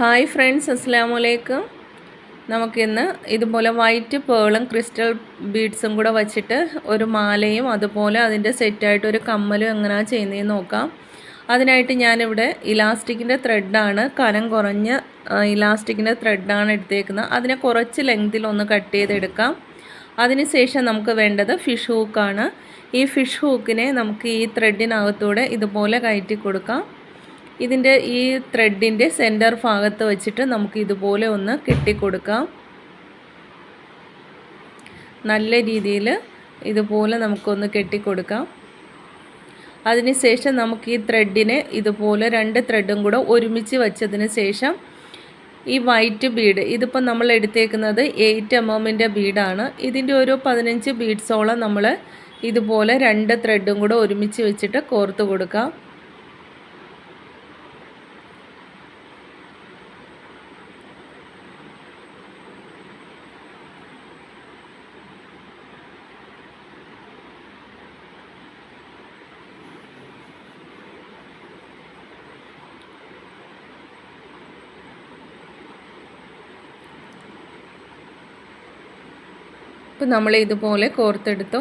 Hi friends അസ്സാം വലൈക്കും നമുക്കിന്ന് ഇതുപോലെ വൈറ്റ് പേളും ക്രിസ്റ്റൽ ബീഡ്സും കൂടെ വച്ചിട്ട് ഒരു മാലയും അതുപോലെ അതിന്റെ സെറ്റായിട്ട് ഒരു കമ്മലും എങ്ങനെയാണ് ചെയ്യുന്നതെന്ന് നോക്കാം. അതിനായിട്ട് ഞാനിവിടെ ഇലാസ്റ്റിക്കിന്റെ ത്രെഡാണ് കനം കുറഞ്ഞ ഇലാസ്റ്റിക്കിന്റെ ത്രെഡാണ് എടുത്തേക്കുന്നത്. അതിനെ കുറച്ച് ലെങ്തിൽ ഒന്ന് കട്ട് ചെയ്തെടുക്കാം. അതിനുശേഷം നമുക്ക് വേണ്ടത് ഫിഷ് ഹൂക്കാണ് ഈ ഫിഷ് ഹൂക്കിനെ നമുക്ക് ഈ ത്രെഡിനകത്തൂടെ ഇതുപോലെ കയറ്റി കൊടുക്കാം. ഇതിന്റെ ഈ ത്രെഡിന്റെ സെന്റർ ഭാഗത്ത് വെച്ചിട്ട് നമുക്ക് ഇതുപോലെ ഒന്ന് കെട്ടിക്കൊടുക്കാം. നല്ല രീതിയിൽ ഇതുപോലെ നമുക്കൊന്ന് കെട്ടിക്കൊടുക്കാം. അതിനുശേഷം നമുക്ക് ഈ ത്രെഡിനെ ഇതുപോലെ രണ്ട് ത്രെഡും കൂടെ ഒരുമിച്ച് വെച്ചതിന് ശേഷം ഈ വൈറ്റ് ബീഡ് ഇതിപ്പോൾ നമ്മൾ എടുത്തേക്കുന്നത് എയ്റ്റ് എം എമ്മിന്റെ ബീഡാണ് ഇതിന്റെ ഒരു പതിനഞ്ച് ബീഡ്സോളം നമ്മൾ ഇതുപോലെ രണ്ട് ത്രെഡും കൂടെ ഒരുമിച്ച് വെച്ചിട്ട് കോർത്ത് കൊടുക്കാം. ഇപ്പം നമ്മൾ ഇതുപോലെ കോർത്തെടുത്തു.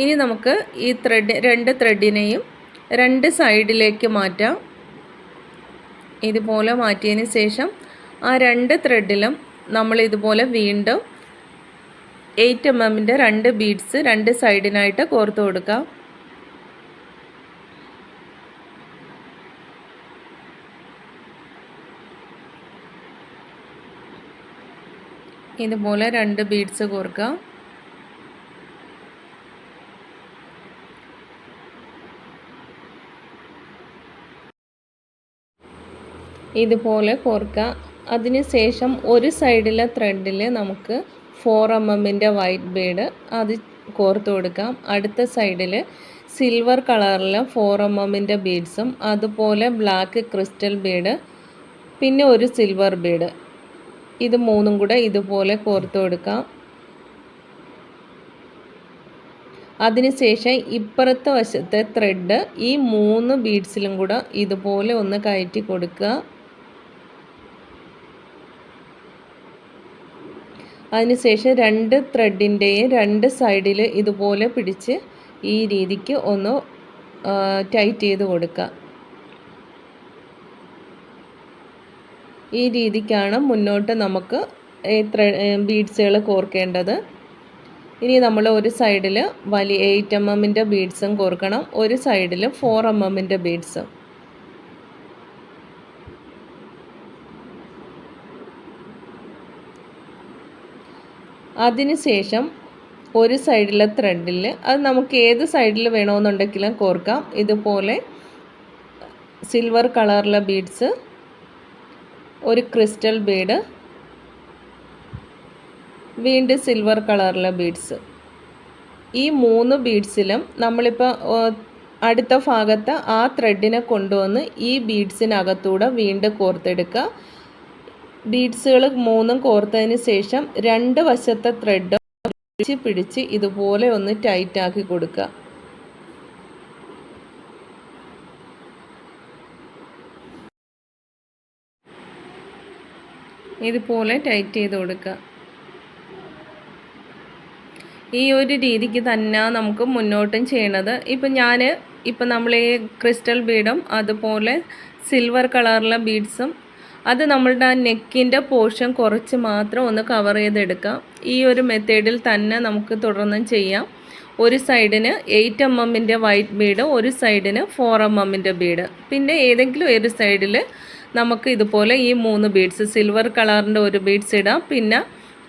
ഇനി നമുക്ക് ഈ ത്രെഡ് രണ്ട് ത്രെഡിനെയും രണ്ട് സൈഡിലേക്ക് മാറ്റാം. ഇതുപോലെ മാറ്റിയതിന് ശേഷം ആ രണ്ട് ത്രെഡിലും നമ്മൾ ഇതുപോലെ വീണ്ടും എയ്റ്റ് എം എമ്മിന്റെ രണ്ട് ബീഡ്സ് രണ്ട് സൈഡിനായിട്ട് കോർത്ത് കൊടുക്കാം. ഇതുപോലെ രണ്ട് ബീഡ്സ് കോർക്കാം. ഇതുപോലെ കോർക്കുക അതിന് ശേഷം ഒരു സൈഡിലെ ത്രെഡിൽ നമുക്ക് ഫോർ എം എമ്മിന്റെ വൈറ്റ് ബീഡ് അത് കോർത്ത് കൊടുക്കാം. അടുത്ത സൈഡിൽ സിൽവർ കളറിലെ ഫോർ എം എമ്മിന്റെ ബീഡ്സും അതുപോലെ ബ്ലാക്ക് ക്രിസ്റ്റൽ ബീഡ് പിന്നെ ഒരു സിൽവർ ബീഡ് ഇത് മൂന്നും കൂടെ ഇതുപോലെ കോർത്ത് കൊടുക്കാം. അതിനുശേഷം ഇപ്പുറത്തെ വശത്തെ ത്രെഡ് ഈ മൂന്ന് ബീഡ്സിലും കൂടെ ഇതുപോലെ ഒന്ന് കയറ്റി കൊടുക്കുക. അതിനുശേഷം രണ്ട് ത്രെഡിന്റെയും രണ്ട് സൈഡിൽ ഇതുപോലെ പിടിച്ച് ഈ രീതിക്ക് ഒന്ന് ടൈറ്റ് ചെയ്ത് കൊടുക്കുക. ഈ രീതിക്കാണ് മുന്നോട്ട് നമുക്ക് ഈ ബീഡ്സുകൾ കോർക്കേണ്ടത്. ഇനി നമ്മൾ ഒരു സൈഡിൽ വലിയ എയ്റ്റ് എം എമ്മിന്റെ ബീഡ്സും കോർക്കണം. ഒരു സൈഡിൽ ഫോർ എം എമ്മിന്റെ ബീഡ്സും അതിനുശേഷം ഒരു സൈഡിലെ ത്രെഡിൽ അത് നമുക്ക് ഏത് സൈഡിൽ വേണമെന്നുണ്ടെങ്കിലും കോർക്കാം. ഇതുപോലെ സിൽവർ കളറിലെ ബീഡ്സ് ഒരു ക്രിസ്റ്റൽ ബീഡ് വീണ്ടും സിൽവർ കളറിലെ ബീഡ്സ് ഈ മൂന്ന് ബീഡ്സിലും നമ്മളിപ്പോൾ അടുത്ത ഭാഗത്ത് ആ ത്രെഡിനെ കൊണ്ടുവന്ന് ഈ ബീഡ്സിനകത്തൂടെ വീണ്ടും കോർത്തെടുക്കുക. ബീഡ്സുകൾ മൂന്നും കോർത്തതിന് ശേഷം രണ്ട് വശത്തെ ത്രെഡ് പിടിച്ച് പിടിച്ച് ഇതുപോലെ ഒന്ന് ടൈറ്റ് ആക്കി കൊടുക്കുക. ഇതുപോലെ ടൈറ്റ് ചെയ്ത് കൊടുക്കുക. ഈ ഒരു രീതിക്ക് തന്നെ നമുക്ക് മുന്നോട്ടും ചെയ്യണത്. ഇപ്പം ഞാൻ ഇപ്പം നമ്മൾ ഈ ക്രിസ്റ്റൽ ബീഡും അതുപോലെ സിൽവർ കളറിലെ ബീഡ്സും അത് നമ്മളുടെ ആ നെക്കിന്റെ പോർഷൻ കുറച്ച് മാത്രം ഒന്ന് കവർ ചെയ്തെടുക്കാം. ഈ ഒരു മെത്തേഡിൽ തന്നെ നമുക്ക് തുടർന്നും ചെയ്യാം. ഒരു സൈഡിന് എയ്റ്റ് എം എമ്മിന്റെ വൈറ്റ് ബീഡ് ഒരു സൈഡിന് ഫോർ എം എമ്മിന്റെ ബീഡ് പിന്നെ ഏതെങ്കിലും ഒരു സൈഡിൽ നമുക്ക് ഇതുപോലെ ഈ മൂന്ന് ബീഡ്സ് സിൽവർ കളറിന്റെ ഒരു ബീഡ്സ് ഇടാം പിന്നെ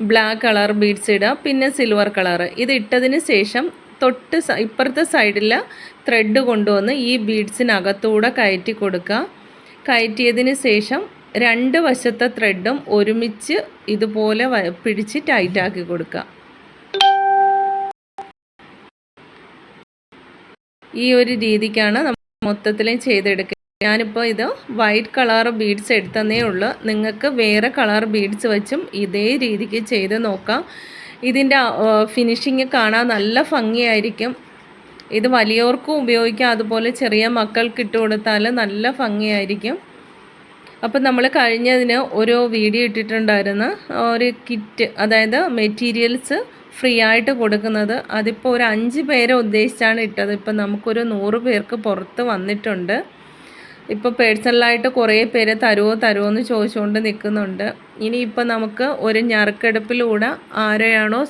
ബ്ലാക്ക് കളർ ബീഡ്സ് ഇടാം പിന്നെ സിൽവർ കളർ ഇത് ഇട്ടതിന് ശേഷം തൊട്ട് ഇപ്പുറത്തെ സൈഡിൽ ത്രെഡ് കൊണ്ടുവന്ന് ഈ ബീഡ്സിനകത്തൂടെ കയറ്റി കൊടുക്കുക കയറ്റിയതിന് ശേഷം രണ്ട് വശത്തെ ത്രെഡും ഒരുമിച്ച് ഇതുപോലെ പിടിച്ച് ടൈറ്റാക്കി കൊടുക്കുക ഈ ഒരു രീതിക്കാണ് നമ്മൾ മൊത്തത്തിലും ചെയ്തെടുക്കുക ഞാനിപ്പോൾ ഇത് വൈറ്റ് കളർ ബീഡ്സ് എടുത്തതേ ഉള്ളൂ. നിങ്ങൾക്ക് വേറെ കളർ ബീഡ്സ് വെച്ചും ഇതേ രീതിക്ക് ചെയ്ത് നോക്കാം. ഇതിന്റെ ഫിനിഷിങ് കാണാൻ നല്ല ഭംഗിയായിരിക്കും. ഇത് വലിയവർക്കും ഉപയോഗിക്കാം. അതുപോലെ ചെറിയ മക്കൾക്ക് ഇട്ട് കൊടുത്താൽ നല്ല ഭംഗിയായിരിക്കും. അപ്പം നമ്മൾ കഴിഞ്ഞതിന് ഒരു വീഡിയോ ഇട്ടിട്ടുണ്ടായിരുന്നു. ഒരു കിറ്റ് അതായത് മെറ്റീരിയൽസ് ഫ്രീ ആയിട്ട് കൊടുക്കുന്നത്. അതിപ്പോൾ ഒരു അഞ്ച് പേരെ ഉദ്ദേശിച്ചാണ് ഇട്ടത്. ഇപ്പം നമുക്കൊരു നൂറ് പേർക്ക് പുറത്ത് വന്നിട്ടുണ്ട്. ഇപ്പോൾ പേഴ്സണലായിട്ട് കുറേ പേര് തരുമോ തരുമോ എന്ന് ചോദിച്ചുകൊണ്ട് നിൽക്കുന്നുണ്ട് ഇനിയിപ്പോൾ നമുക്ക് ഒരു ഞറുക്കെടുപ്പിലൂടെ ആരെയാണോ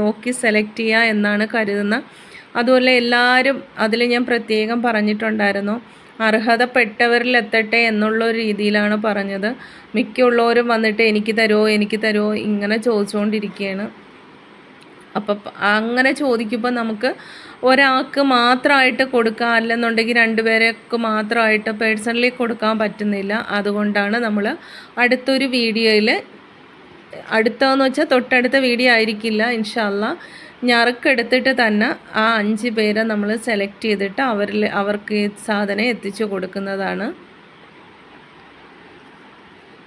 നോക്കി സെലക്ട് ചെയ്യുക എന്നാണ് കരുതുന്നത് അതുപോലെ എല്ലാവരും അതിൽ ഞാൻ പ്രത്യേകം പറഞ്ഞിട്ടുണ്ടായിരുന്നു. അർഹതപ്പെട്ടവരിൽ എത്തട്ടെ എന്നുള്ള രീതിയിലാണ് പറഞ്ഞത്. മിക്കുള്ളവരും വന്നിട്ട് എനിക്ക് തരുമോ എനിക്ക് തരുമോ ഇങ്ങനെ ചോദിച്ചുകൊണ്ടിരിക്കുകയാണ്. അപ്പം അങ്ങനെ ചോദിക്കുമ്പോൾ നമുക്ക് ഒരാൾക്ക് മാത്രമായിട്ട് കൊടുക്കാം അല്ലെന്നുണ്ടെങ്കിൽ രണ്ടുപേർക്ക് മാത്രമായിട്ട് പേഴ്സണലി കൊടുക്കാൻ പറ്റുന്നില്ല. അതുകൊണ്ടാണ് നമ്മൾ അടുത്തൊരു വീഡിയോയിൽ അടുത്തതെന്ന് വെച്ചാൽ തൊട്ടടുത്ത വീഡിയോ ആയിരിക്കില്ല ഇൻഷല്ല ഞറുക്കെടുത്തിട്ട് തന്നെ ആ അഞ്ച് പേരെ നമ്മൾ സെലക്ട് ചെയ്തിട്ട് അവരിൽ അവർക്ക് ഈ സാധനം എത്തിച്ചു കൊടുക്കുന്നതാണ്.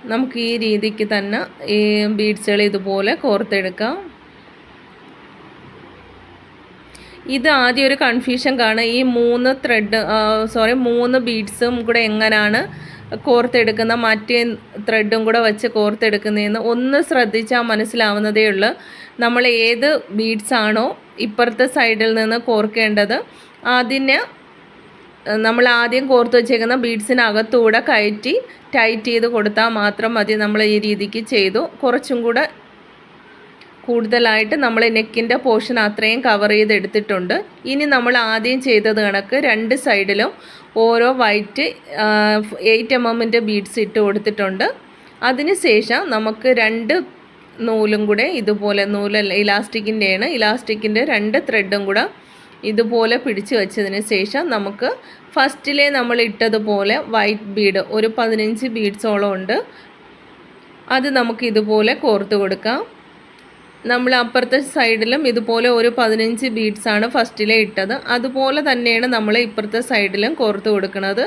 നമുക്ക് ഈ രീതിക്ക് തന്നെ ഈ ബീഡ്സുകൾ ഇതുപോലെ കോർത്തെടുക്കാം. ഇത് ആദ്യം ഒരു കൺഫ്യൂഷൻ കാണും. ഈ മൂന്ന് ത്രെഡ് സോറി മൂന്ന് ബീഡ്സും കൂടെ എങ്ങനെയാണ് കോർത്തെടുക്കുന്ന മറ്റേ ത്രെഡും കൂടെ വെച്ച് കോർത്തെടുക്കുന്നതെന്ന് ഒന്ന് ശ്രദ്ധിച്ചാൽ മനസ്സിലാവുന്നതേ ഉള്ളൂ. നമ്മൾ ഏത് ബീഡ്സ് ആണോ ഇപ്പുറത്തെ സൈഡിൽ നിന്ന് കോർക്കേണ്ടത് അതിന് നമ്മൾ ആദ്യം കോർത്ത് വെച്ചേക്കുന്ന ബീഡ്സിനകത്തൂടെ കയറ്റി ടൈറ്റ് ചെയ്ത് കൊടുത്താൽ മാത്രം മതി നമ്മൾ ഈ രീതിക്ക് ചെയ്തു. കുറച്ചും കൂടെ കൂടുതലായിട്ട് നമ്മൾ നെക്കിന്റെ പോർഷൻ അത്രയും കവർ ചെയ്തെടുത്തിട്ടുണ്ട്. ഇനി നമ്മൾ ആദ്യം ചെയ്തത് കണക്ക് രണ്ട് സൈഡിലും ഓരോ വൈറ്റ് എയ്റ്റ് എം എമ്മിന്റെ ബീഡ്സ് ഇട്ട് കൊടുത്തിട്ടുണ്ട്. അതിനുശേഷം നമുക്ക് രണ്ട് നൂലും കൂടെ ഇതുപോലെ നൂലല്ല ഇലാസ്റ്റിക്കിന്റെയാണ്. ഇലാസ്റ്റിക്കിന്റെ രണ്ട് ത്രെഡും കൂടെ ഇതുപോലെ പിടിച്ചു വെച്ചതിന് ശേഷം നമുക്ക് ഫസ്റ്റിലെ നമ്മൾ ഇട്ടതുപോലെ വൈറ്റ് ബീഡ് ഒരു പതിനഞ്ച് ബീഡ്സോളം ഉണ്ട്. അത് നമുക്ക് ഇതുപോലെ കോർത്ത് കൊടുക്കാം. നമ്മൾ അപ്പുറത്തെ സൈഡിലും ഇതുപോലെ ഒരു പതിനഞ്ച് ആണ് ഫസ്റ്റിലെ ഇട്ടത്. അതുപോലെ തന്നെയാണ് നമ്മൾ ഇപ്പുറത്തെ സൈഡിലും കോർത്ത് കൊടുക്കുന്നത്.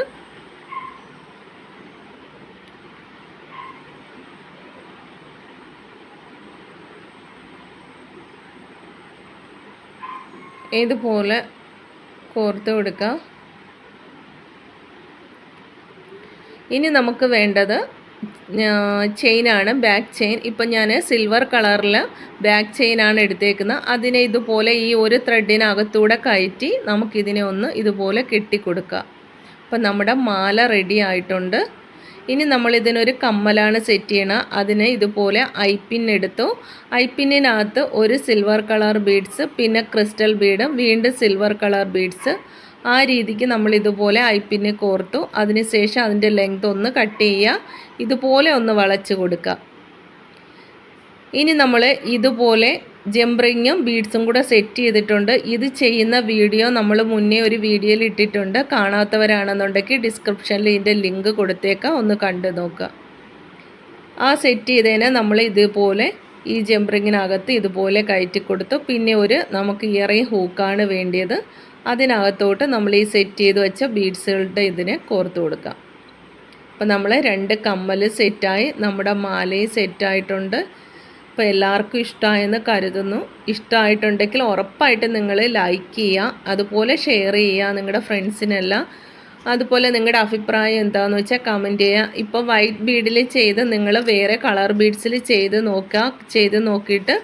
ഇതുപോലെ കോർത്ത് കൊടുക്കാം. ഇനി നമുക്ക് വേണ്ടത് ചെയിനാണ് ബാക്ക് ചെയിൻ. ഇപ്പം ഞാൻ സിൽവർ കളറിൽ ബാക്ക് ചെയിനാണ് എടുത്തേക്കുന്നത്. അതിനെ ഇതുപോലെ ഈ ഒരു ത്രെഡിനകത്തൂടെ കയറ്റി നമുക്കിതിനെ ഒന്ന് ഇതുപോലെ കെട്ടിക്കൊടുക്കുക. അപ്പം നമ്മുടെ മാല റെഡി ആയിട്ടുണ്ട്. ഇനി നമ്മൾ ഇതിനൊരു കമ്മലാണ് സെറ്റ് ചെയ്യണം. അതിന് ഇതുപോലെ ഐ പിൻ എടുത്തു. ഐ പിന്നിനകത്ത് ഒരു സിൽവർ കളർ ബീഡ്സ് പിന്നെ ക്രിസ്റ്റൽ ബീഡും വീണ്ടും സിൽവർ കളർ ബീഡ്സ് ആ രീതിക്ക് നമ്മൾ ഇതുപോലെ ഐപ്പിനെ കോർത്തു. അതിനുശേഷം അതിന്റെ ലെങ്ത് ഒന്ന് കട്ട് ചെയ്യുക. ഇതുപോലെ ഒന്ന് വളച്ച് കൊടുക്കുക. ഇനി നമ്മൾ ഇതുപോലെ ജംബ്രിങ്ങും ബീഡ്സും കൂടെ സെറ്റ് ചെയ്തിട്ടുണ്ട്. ഇത് ചെയ്യുന്ന വീഡിയോ നമ്മൾ മുന്നേ ഒരു വീഡിയോയിൽ ഇട്ടിട്ടുണ്ട്. കാണാത്തവരാണെന്നുണ്ടെങ്കിൽ ഡിസ്ക്രിപ്ഷനിൽ ഇതിന്റെ ലിങ്ക് കൊടുത്തേക്കാം. ഒന്ന് കണ്ടു നോക്കുക. ആ സെറ്റ് ചെയ്തതിനെ നമ്മൾ ഇതുപോലെ ഈ ജംബ്രിങ്ങിനകത്ത് ഇതുപോലെ കയറ്റി കൊടുത്തു. പിന്നെ ഒരു നമുക്ക് ഇയറിങ് ഹൂക്കാണ് വേണ്ടിയത്. അതിനകത്തോട്ട് നമ്മൾ ഈ സെറ്റ് ചെയ്ത് വെച്ച ബീഡ്സുകളുടെ ഇതിനെ കോർത്ത് കൊടുക്കാം. അപ്പോൾ നമ്മൾ രണ്ട് കമ്മൽ സെറ്റായി നമ്മുടെ മാലയും സെറ്റായിട്ടുണ്ട് അപ്പോൾ എല്ലാവർക്കും ഇഷ്ടമായെന്ന് കരുതുന്നു. ഇഷ്ടമായിട്ടുണ്ടെങ്കിൽ ഉറപ്പായിട്ട് നിങ്ങൾ ലൈക്ക് ചെയ്യുക. അതുപോലെ ഷെയർ ചെയ്യുക നിങ്ങളുടെ ഫ്രണ്ട്സിനെല്ലാം അതുപോലെ നിങ്ങളുടെ അഭിപ്രായം എന്താണെന്ന് വെച്ചാൽ കമന്റ് ചെയ്യുക. ഇപ്പോൾ വൈറ്റ് ബീഡിൽ ചെയ്ത് നിങ്ങൾ വേറെ കളർ ബീഡ്സിൽ ചെയ്ത് നോക്കുക. ചെയ്ത് നോക്കിയിട്ട്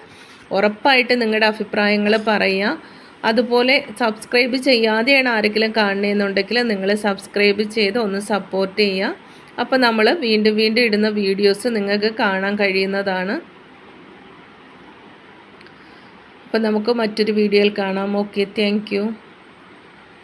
ഉറപ്പായിട്ട് നിങ്ങളുടെ അഭിപ്രായങ്ങൾ പറയുക. അതുപോലെ സബ്സ്ക്രൈബ് ചെയ്യാതെയാണ് ആരെങ്കിലും കാണുന്നതെന്നുണ്ടെങ്കിൽ നിങ്ങൾ സബ്സ്ക്രൈബ് ചെയ്ത് ഒന്ന് സപ്പോർട്ട് ചെയ്യുക. അപ്പോൾ നമ്മൾ വീണ്ടും വീണ്ടും ഇടുന്ന വീഡിയോസ് നിങ്ങൾക്ക് കാണാൻ കഴിയുന്നതാണ്. അപ്പോൾ നമുക്ക് മറ്റൊരു വീഡിയോയിൽ കാണാം. Okay thank